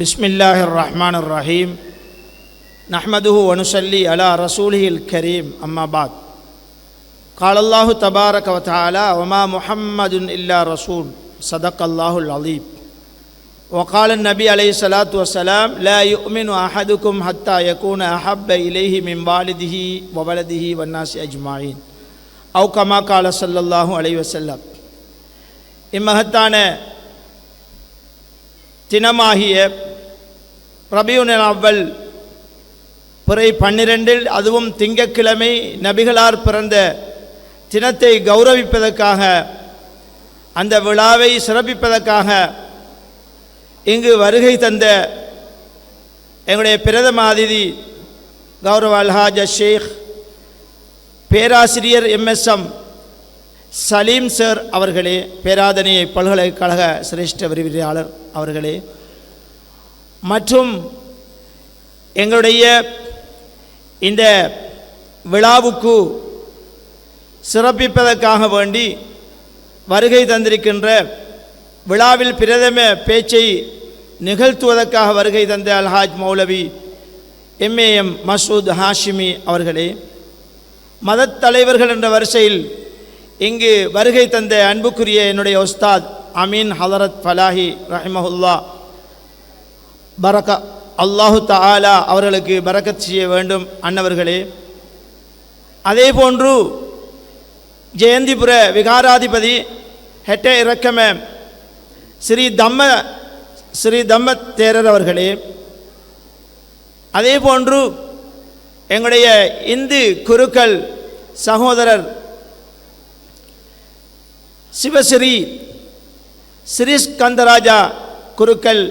بسم الله الرحمن الرحيم نحمده ونصلي على رسوله الكريم أما بعد قال الله تبارك وتعالى وما محمد إلا رسول صدق الله العظيم وقال النبي عليه الصلاة والسلام لا يؤمن أحدكم حتى يكون أحب إليه من والده وولده والناس أجمعين أو كما قال صلى الله عليه وسلم ഇമ്മഹത്താണ് தினமாகிய ரபியுன் அவ்வல் பிறை பன்னிரெண்டில் அதுவும் திங்கட்கிழமை நபிகளார் பிறந்த தினத்தை கௌரவிப்பதற்காக அந்த விழாவை சிறப்பிப்பதற்காக இங்கு வருகை தந்த எங்களுடைய பிரதம அதிதி கௌரவ அல்ஹாஜ் ஷேக் பேராசிரியர் எம்எஸ்எம் சலீம் சார் அவர்களே பேராதனை பல்கலைக்கழக சிரேஷ்ட விரிவியாளர் அவர்களே மற்றும் எங்களுடைய இந்த விழாவுக்கு சிறப்பிப்பதற்காக வேண்டி வருகை தந்திருக்கின்ற விழாவில் பிரதம பேச்சை நிகழ்த்துவதற்காக வருகை தந்த Alhaj Moulavi M A M Masood Hashimi அவர்களே மதத் தலைவர்கள் என்ற வரிசையில் இங்கு வருகை தந்த அன்புக்குரிய என்னுடைய உஸ்தாத் அமீன் ஹலரத் ஃபலாஹி ரஹிமஹுல்லா. பரக அல்லாஹு தாலா அவர்களுக்கு பரக்கத் செய்ய வேண்டும் அன்னவர்களே. அதே போன்று ஜெயந்திபுர விகாராதிபதி ஹெட்டே இறக்கம ஸ்ரீ தம்ம ஸ்ரீ தம்ம தேரர் அவர்களே. அதே போன்று எங்களுடைய இந்து குருக்கள் சகோதரர் சிவஸ்ரீ ஸ்ரீஸ்கந்தராஜா குருக்கள்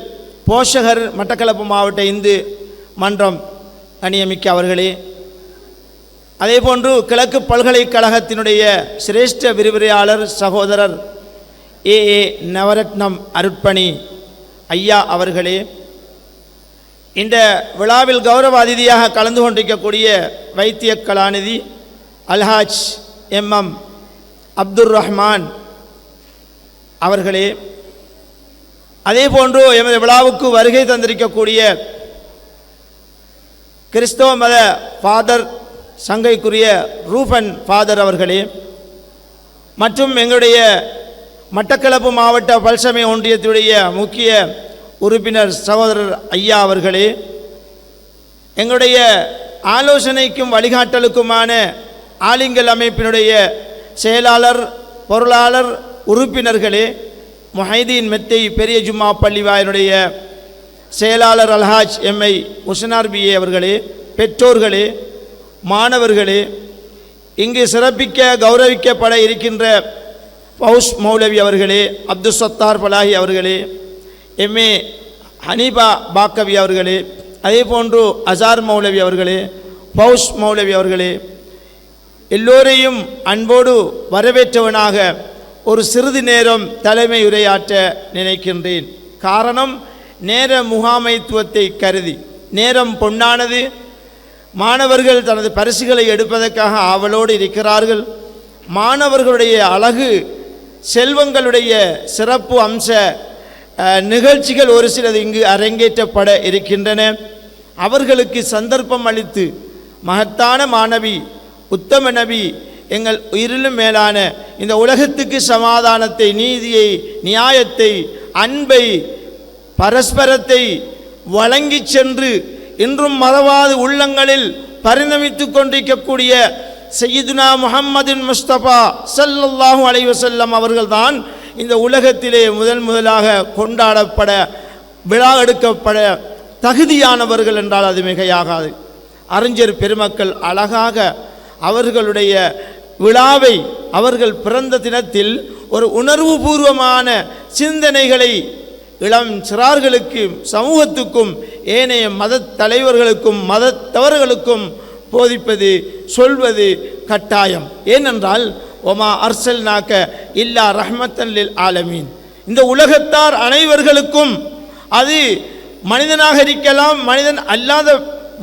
போஷகர் மட்டக்களப்பு மாவட்ட இந்து மன்றம் அணியமிக்க அவர்களே. அதேபோன்று கிழக்கு பல்கலைக்கழகத்தினுடைய சிரேஷ்ட விரிவுரையாளர் சகோதரர் ஏ. ஏ. நவரத்னம் அருட்பணி ஐயா அவர்களே. இந்த விழாவில் கௌரவ அதிதியாக கலந்து கொண்டிருக்கக்கூடிய வைத்திய கலாநிதி அல்ஹாஜ் எம்எம் அப்துர் ரஹ்மான் அவர்களே அதே போன்று எமது விழாவுக்கு வருகை தந்திருக்கக்கூடிய கிறிஸ்தவ மத ஃபாதர் சங்கைக்குரிய ரூபன் ஃபாதர் அவர்களே மற்றும் எங்களுடைய மட்டக்களப்பு மாவட்ட பல்சமை ஒன்றியத்துடைய முக்கிய உறுப்பினர் சகோதரர் ஐயா அவர்களே எங்களுடைய ஆலோசனைக்கும் வழிகாட்டலுக்குமான ஆலிங்கல் அமைப்பினுடைய செயலாளர் பொருளாளர் உறுப்பினர்களே முஹைதீன் மெத்தை பெரிய ஜும்மா பள்ளிவாயினுடைய செயலாளர் அல்ஹாஜ் எம்ஐ உசனார் பிஏ அவர்களே பெற்றோர்களே மாணவர்களே இங்கு சிறப்பிக்க கௌரவிக்கப்பட இருக்கின்ற பவுஸ் மௌலவி அவர்களே அப்துல் சத்தார் பலாஹி அவர்களே எம்ஏ ஹனீபா பாக்கவி அவர்களே அதே போன்று அசார் மௌலவி அவர்களே பவுஸ் மௌலவி அவர்களே எல்லோரையும் அன்போடு வரவேற்றவனாக ஒரு சிறிது நேரம் தலைமை உரையாற்ற நினைக்கின்றேன். காரணம் நேர முகாமைத்துவத்தை கருதி நேரம் பொன்னானது. மாணவர்கள் தனது பரிசுகளை எடுப்பதற்காக ஆவலோடு இருக்கிறார்கள். மாணவர்களுடைய அழகு செல்வங்களுடைய சிறப்பு அம்ச நிகழ்ச்சிகள் ஒரு சிலது இங்கு அரங்கேற்றப்பட இருக்கின்றன. அவர்களுக்கு சந்தர்ப்பம் அளித்து மகத்தான மாணவி உத்தம நபி எங்கள் உயிரிலும் மேலான இந்த உலகத்துக்கு சமாதானத்தை நீதியை நியாயத்தை அன்பை பரஸ்பரத்தை வழங்கி சென்று இன்றும் மதவாத உள்ளங்களில் பரிணமித்து கொண்டிருக்கக்கூடிய சையதுனா முஹம்மதின் முஸ்தபா ஸல்லல்லாஹு அலைவசல்லம் அவர்கள்தான் இந்த உலகத்திலே முதல் முதலாக கொண்டாடப்பட விழா எடுக்கப்பட தகுதியானவர்கள் என்றால் அது மிகையாகாது. அறிஞர் பெருமக்கள் அழகாக அவர்களுடைய விழாவை அவர்கள் பிறந்த தினத்தில் ஒரு உணர்வுபூர்வமான சிந்தனைகளை இளம் சிறார்களுக்கும் சமூகத்துக்கும் ஏனைய மத தலைவர்களுக்கும் மதத்தவர்களுக்கும் போதிப்பது சொல்வது கட்டாயம். ஏனென்றால் ஒமா அர்சல் நாக்க இல்லா ரஹ்மத்தன் லில் ஆலமீன். இந்த உலகத்தார் அனைவர்களுக்கும் அது மனிதனாக இருக்கலாம் மனிதன் அல்லாத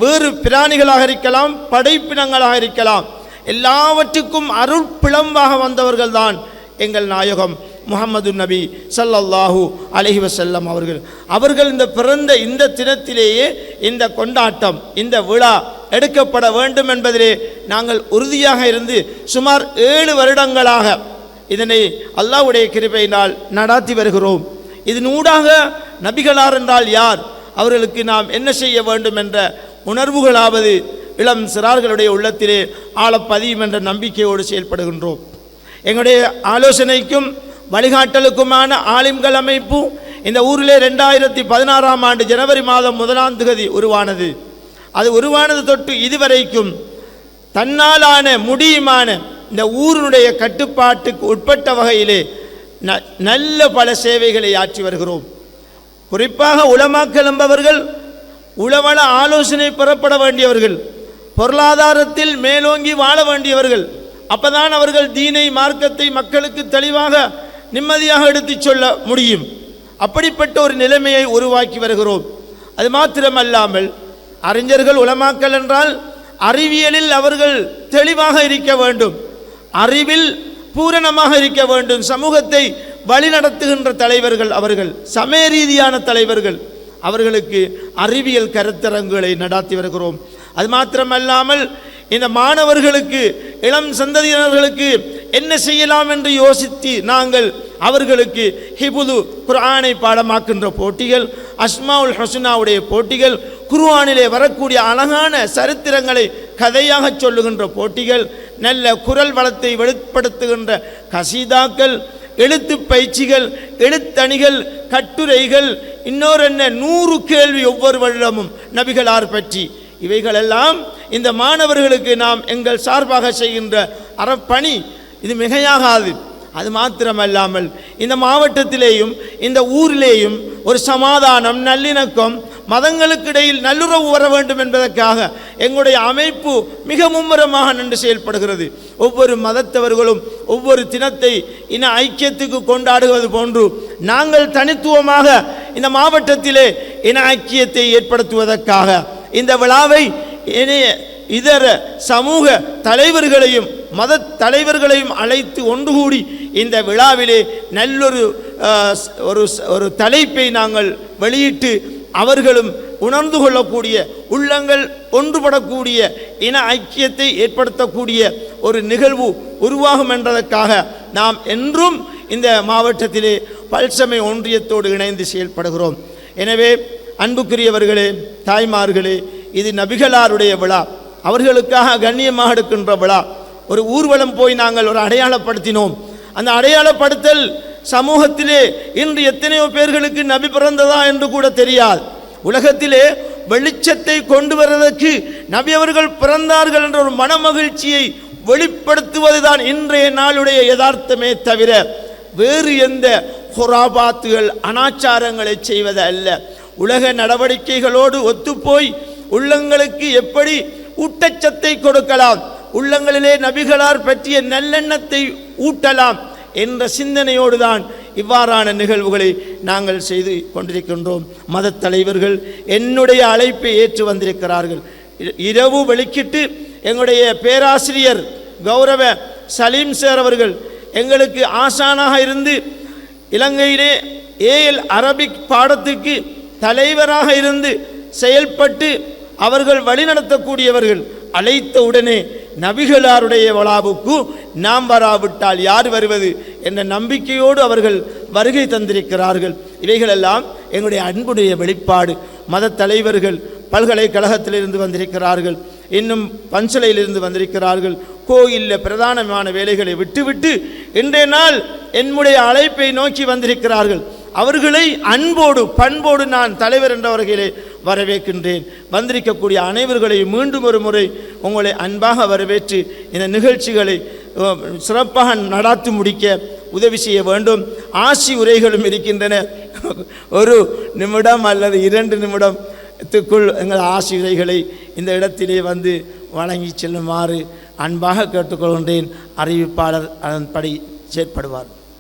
வேறு பிராணிகளாக இருக்கலாம் படைப்பினங்களாக இருக்கலாம். எல்லாவற்றுக்கும் அருள் பிளம்பாக வந்தவர்கள்தான் எங்கள் நாயகம் முகமது நபி ஸல்லல்லாஹு அலஹி வசல்லம் அவர்கள். அவர்கள் இந்த பிறந்த இந்த தினத்திலேயே இந்த கொண்டாட்டம் இந்த விழா எடுக்கப்பட வேண்டும் என்பதிலே நாங்கள் உறுதியாக இருந்து சுமார் ஏழு வருடங்களாக இதனை அல்லாஹ்வுடைய கிருபையினால் நடாத்தி வருகிறோம். இதனூடாக நபிகளார் என்றால் யார்? அவர்களுக்கு நாம் என்ன செய்ய வேண்டும் என்ற உணர்வுகளாவது இளம் சிறார்களுடைய உள்ளத்திலே ஆழப்பதியும் என்ற நம்பிக்கையோடு செயல்படுகின்றோம். எங்களுடைய ஆலோசனைக்கும் வழிகாட்டலுக்குமான ஆலிம்கள் அமைப்பு இந்த ஊரிலே ரெண்டாயிரத்தி பதினாறாம் ஆண்டு ஜனவரி மாதம் முதலாம் திகதி உருவானது. அது உருவானது தொட்டு இதுவரைக்கும் தன்னாலான முடியுமான இந்த ஊரினுடைய கட்டுப்பாட்டுக்கு உட்பட்ட வகையிலே ந- நல்ல பல சேவைகளை ஆற்றி வருகிறோம். குறிப்பாக உளமாக்கல் என்பவர்கள் உளவள ஆலோசனை பெறப்பட வேண்டியவர்கள். பொருளாதாரத்தில் மேலோங்கி வாழ வேண்டியவர்கள். அப்பதான் அவர்கள் தீனை மார்க்கத்தை மக்களுக்கு தெளிவாக நிம்மதியாக எடுத்துச் சொல்ல முடியும். அப்படிப்பட்ட ஒரு நிலைமையை உருவாக்கி வருகிறோம். அது மாத்திரமல்லாமல் அறிஞர்கள் உலமாக்கல் என்றால் அறிவியலில் அவர்கள் தெளிவாக இருக்க வேண்டும். அறிவில் பூரணமாக இருக்க வேண்டும். சமூகத்தை வழிநடத்துகின்ற தலைவர்கள் அவர்கள் சமய ரீதியான தலைவர்கள். அவர்களுக்கு அறிவியல் கருத்தரங்குகளை நடாத்தி வருகிறோம். அது மாத்திரமல்லாமல் இந்த மாணவர்களுக்கு இளம் சந்ததியினர்களுக்கு என்ன செய்யலாம் என்று யோசித்து நாங்கள் அவர்களுக்கு ஹிபுது குர்ஆனை பாடமாக்கின்ற போட்டிகள் அஸ்மாவுல் ஹசுனாவுடைய போட்டிகள் குர்ஆனிலே வரக்கூடிய அழகான சரித்திரங்களை கதையாக சொல்லுகின்ற போட்டிகள் நல்ல குரல் வளத்தை வெளிப்படுத்துகின்ற கசீதாக்கள் எழுத்து பயிற்சிகள் எழுத்தணிகள் கட்டுரைகள் இன்னொரு என்ன நூறு கேள்வி ஒவ்வொரு வருடமும் நபிகளார் பற்றி இவைகளெல்லாம் இந்த மாணவர்களுக்கு நாம் எங்கள் சார்பாக செய்கின்ற அறப்பணி. இது மிகையாகாது. அது மாத்திரமல்லாமல் இந்த மாவட்டத்திலேயும் இந்த ஊரிலேயும் ஒரு சமாதானம் நல்லிணக்கம் மதங்களுக்கிடையில் நல்லுறவு வர வேண்டும் என்பதற்காக எங்களுடைய அமைப்பு மிக மும்முரமாக நின்று செயல்படுகிறது. ஒவ்வொரு மதத்தவர்களும் ஒவ்வொரு தினத்தை இன ஐக்கியத்துக்கு கொண்டாடுவது போன்று நாங்கள் தனித்துவமாக இந்த மாவட்டத்திலே இன ஐக்கியத்தை ஏற்படுத்துவதற்காக இந்த விழாவை இணைய இதர சமூக தலைவர்களையும் மத தலைவர்களையும் அழைத்து ஒன்று கூடி இந்த விழாவிலே நல்லொரு ஒரு ஒரு தலைப்பை நாங்கள் வெளியிட்டு அவர்களும் உணர்ந்து கொள்ளக்கூடிய உள்ளங்கள் ஒன்றுபடக்கூடிய இன ஐக்கியத்தை ஏற்படுத்தக்கூடிய ஒரு நிகழ்வு உருவாகும் என்றதற்காக நாம் என்றும் இந்த மாவட்டத்திலே பல்சமை ஒன்றியத்தோடு இணைந்து செயல்படுகிறோம். எனவே அன்புக்குரியவர்களே தாய்மார்களே இது நபிகளாருடைய விழா. அவர்களுக்காக கண்ணியமாக எடுக்கின்ற விழா. ஒரு ஊர்வலம் போய் நாங்கள் ஒரு அடையாளப்படுத்தினோம். அந்த அடையாளப்படுத்தல் சமூகத்திலே இன்று எத்தனையோ பேர்களுக்கு நபி பிறந்ததா என்று கூட தெரியாது. உலகத்திலே வெளிச்சத்தை கொண்டு வருவதற்கு நபி அவர்கள் பிறந்தார்கள் என்ற ஒரு மனமகிழ்ச்சியை வெளிப்படுத்துவதுதான் இன்றைய நாளுடைய யதார்த்தமே தவிர வேறு எந்த ஹொராபாத்துகள் அனாச்சாரங்களை செய்வது அல்ல. உலக நடவடிக்கைகளோடு ஒத்துப்போய் உள்ளங்களுக்கு எப்படி ஊட்டச்சத்தை கொடுக்கலாம்? உள்ளங்களிலே நபிகளார் பற்றிய நல்லெண்ணத்தை ஊட்டலாம் என்ற சிந்தனையோடு தான் இவ்வாறான நிகழ்வுகளை நாங்கள் செய்து கொண்டிருக்கின்றோம். மதத் தலைவர்கள் என்னுடைய அழைப்பை ஏற்று வந்திருக்கிறார்கள். இ- இரவு வெளிக்கிட்டு எங்களுடைய பேராசிரியர் கௌரவ சலீம் சார் அவர்கள் எங்களுக்கு ஆசானாக இருந்து இலங்கையிலே ஏஎல் அரபிக் பாடத்துக்கு தலைவராக இருந்து செயல்பட்டு அவர்கள் வழிநடத்தக்கூடியவர்கள் அழைத்த உடனே நபிகளாருடைய வளாவுக்கு நாம் வராவிட்டால் யார் வருவது என்ற நம்பிக்கையோடு அவர்கள் வருகை தந்திருக்கிறார்கள். இவைகளெல்லாம் எங்களுடைய அன்புடைய வெளிப்பாடு. மத தலைவர்கள் பல்கலைக்கழகத்திலிருந்து வந்திருக்கிறார்கள். இன்னும் பஞ்சலையிலிருந்து வந்திருக்கிறார்கள். கோயிலில் பிரதானமான வேலைகளை விட்டுவிட்டு இன்றைய நாள் என்னுடைய அழைப்பை நோக்கி வந்திருக்கிறார்கள். அவர்களை அன்போடு பண்போடு நான் தலைவர் என்ற வகையிலே வரவேற்கின்றேன். வந்திருக்கக்கூடிய அனைவர்களையும் மீண்டும் ஒரு முறை உங்களை அன்பாக வரவேற்று இந்த நிகழ்ச்சிகளை சிறப்பாக நடாத்தி முடிக்க உதவி செய்ய வேண்டும். ஆசி உரைகளும் இருக்கின்றன. ஒரு நிமிடம் அல்லது இரண்டு நிமிடத்துக்குள் எங்கள் ஆசி உரைகளை இந்த இடத்திலே வந்து வழங்கி செல்லுமாறு அன்பாக கேட்டுக்கொள்கின்றேன். அறிவிப்பாளர் அதன்படி செயற்படுவார்.